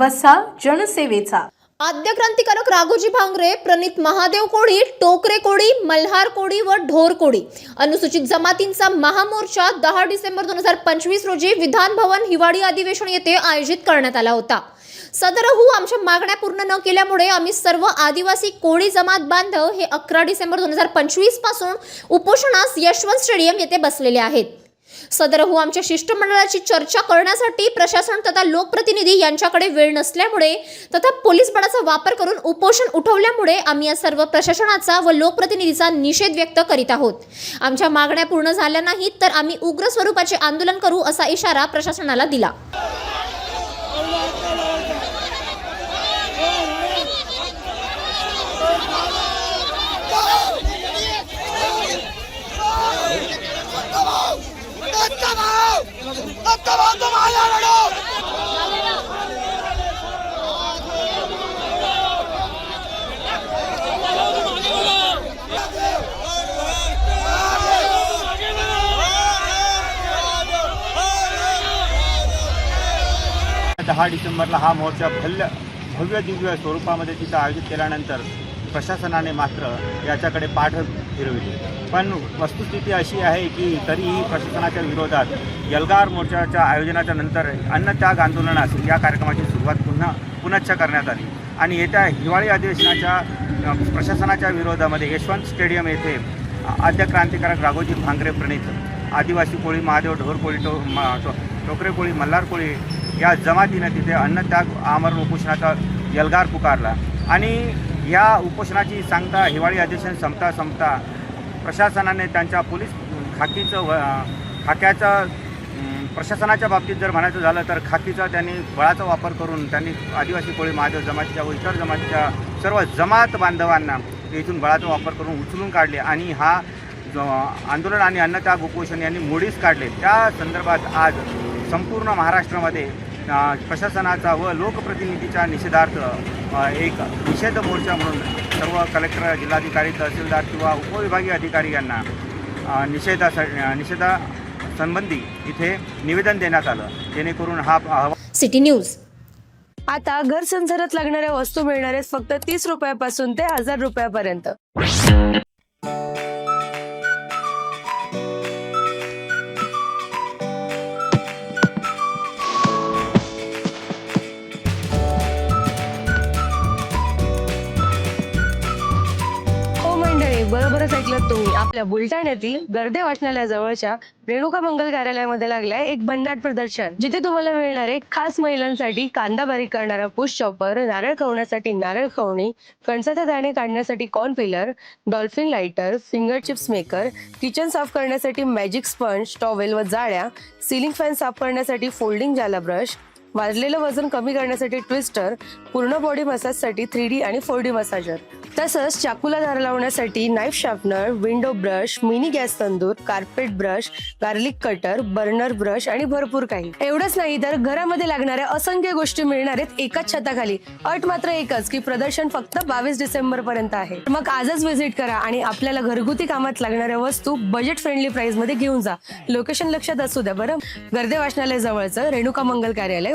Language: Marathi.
वसा जनसेवेचा. आद्य क्रांतिकारक राघोजी भांगरे प्रणित महादेव कोळी टोकरे कोळी मल्हार कोळी व ढोर कोळी. अनुसूचित जमातींचा महामोर्चा दहा डिसेंबर दोन हजार पंचवीस रोजी विधान भवन हिवाळी अधिवेशन येथे आयोजित करण्यात आला होता. सदरहू आमच्या मागण्या पूर्ण न केल्यामुळे आम्ही सर्व आदिवासी कोळी जमात बांधव हे अकरा डिसेंबर दोन हजार पंचवीसपासून उपोषणास यशवंत स्टेडियम येथे बसलेले आहेत. सदरहू हो, आमच्या शिष्टमंडळाची चर्चा करण्यासाठी प्रशासन तथा लोकप्रतिनिधी यांच्याकडे वेळ नसल्यामुळे तथा पोलीस बळाचा वापर करून उपोषण उठवल्यामुळे आम्ही या सर्व प्रशासनाचा व लोकप्रतिनिधीचा निषेध व्यक्त करीत आहोत. आमच्या मागण्या पूर्ण झाल्या नाहीत तर आम्ही उग्र स्वरूपाचे आंदोलन करू असा इशारा प्रशासनाला दिला. दहा डिसेंबरला हा मोर्चा भल्य भव्य दिव्य स्वरूपामध्ये तिथं आयोजित केल्यानंतर प्रशासनाने मात्र याच्याकडे पाठ फिरविली. पण वस्तुस्थिती अशी आहे की तरीही प्रशासनाच्या विरोधात यलगार मोर्चाच्या आयोजनाच्या नंतर अन्नत्याग आंदोलनास या कार्यक्रमाची सुरुवात पुन्हा पुनश्च करण्यात आली. आणि येत्या हिवाळी अधिवेशनाच्या प्रशासनाच्या विरोधामध्ये यशवंत स्टेडियम येथे आद्य क्रांतिकारक राघोजी भांगरे प्रणित आदिवासी कोळी महादेव ढोर कोळी टो टो- टोकरे कोळी मल्हार कोळी या जमातीनं तिथे अन्नत्याग आमरण उपोषणाचा यलगार पुकारला. आणि या उपोषणाची सांगता हिवाळी अधिवेशन संपता संपता प्रशासनाने त्यांच्या पोलीस खाकीचं व खाक्याचं प्रशासनाच्या बाबतीत जर म्हणायचं झालं तर खाकीचा त्यांनी बळाचा वापर करून त्यांनी आदिवासी कोळी महादेव जमातीच्या व इतर जमातीच्या सर्व जमात बांधवांना इथून बळाचा वापर करून उचलून काढले आणि हा आंदोलन आणि अन्नत्याग उपोषण यांनी मोडीच काढले. त्या संदर्भात आज संपूर्ण महाराष्ट्रामध्ये प्रशासनाचा व लोकप्रतिनिधीच्या निषेधार्थ एक निषेध मोर्चा म्हणून सर्व कलेक्टर जिल्हाधिकारी तहसीलदार किंवा उपविभागीय अधिकारी यांना अ, निषेधासा निषेधा संबंधी इथे निवेदन देण्यात आलं. जेणेकरून हा अहवाल सिटी न्यूज. आता घर संसारात लागणाऱ्या वस्तू मिळणार आहेत फक्त तीस रुपयापासून ते हजार रुपयापर्यंत. हो बरोबरच ऐकलं तुम्ही. आपल्या बुलढाण्यातील गर्दे वाचनालयाजवळच्या रेणुका मंगल कार्यालयामध्ये लागलाय एक भन्नाट प्रदर्शन जिथे तुम्हाला मिळणार आहे खास महिलांसाठी कांदा बारीक करणारा पुश चॉपर नारळ खवण्यासाठी नारळ खवणी कणसाचे दाणे काढण्यासाठी corn peeler dolphin lighter finger chips maker kitchen साफ करण्यासाठी मॅजिक स्पंज टॉवेल व जाळ्या सिलिंग फॅन साफ करण्यासाठी फोल्डिंग जाला ब्रश वाजलेलं वजन कमी करण्यासाठी ट्विस्टर पूर्ण बॉडी मसाजसाठी थ्री डी आणि फोर डी मसाजर. तसंच चाकूला धार लावण्यासाठी knife sharpener window brush mini gas tandoor carpet brush garlic cutter burner brush आणि भरपूर काही. एवढंच नाही तर घरामध्ये लागणाऱ्या असंख्य गोष्टी मिळणार आहेत एकाच छताखाली. अट मात्र एकच की प्रदर्शन फक्त बावीस डिसेंबर पर्यंत आहे. मग आजच व्हिजिट करा आणि आपल्याला घरगुती कामात लागणाऱ्या वस्तू बजेट फ्रेंडली प्राइसमध्ये घेऊन जा. लोकेशन लक्षात असू द्या बरं? गर्दे वाचनालय जवळचं रेणुका मंगल कार्यालय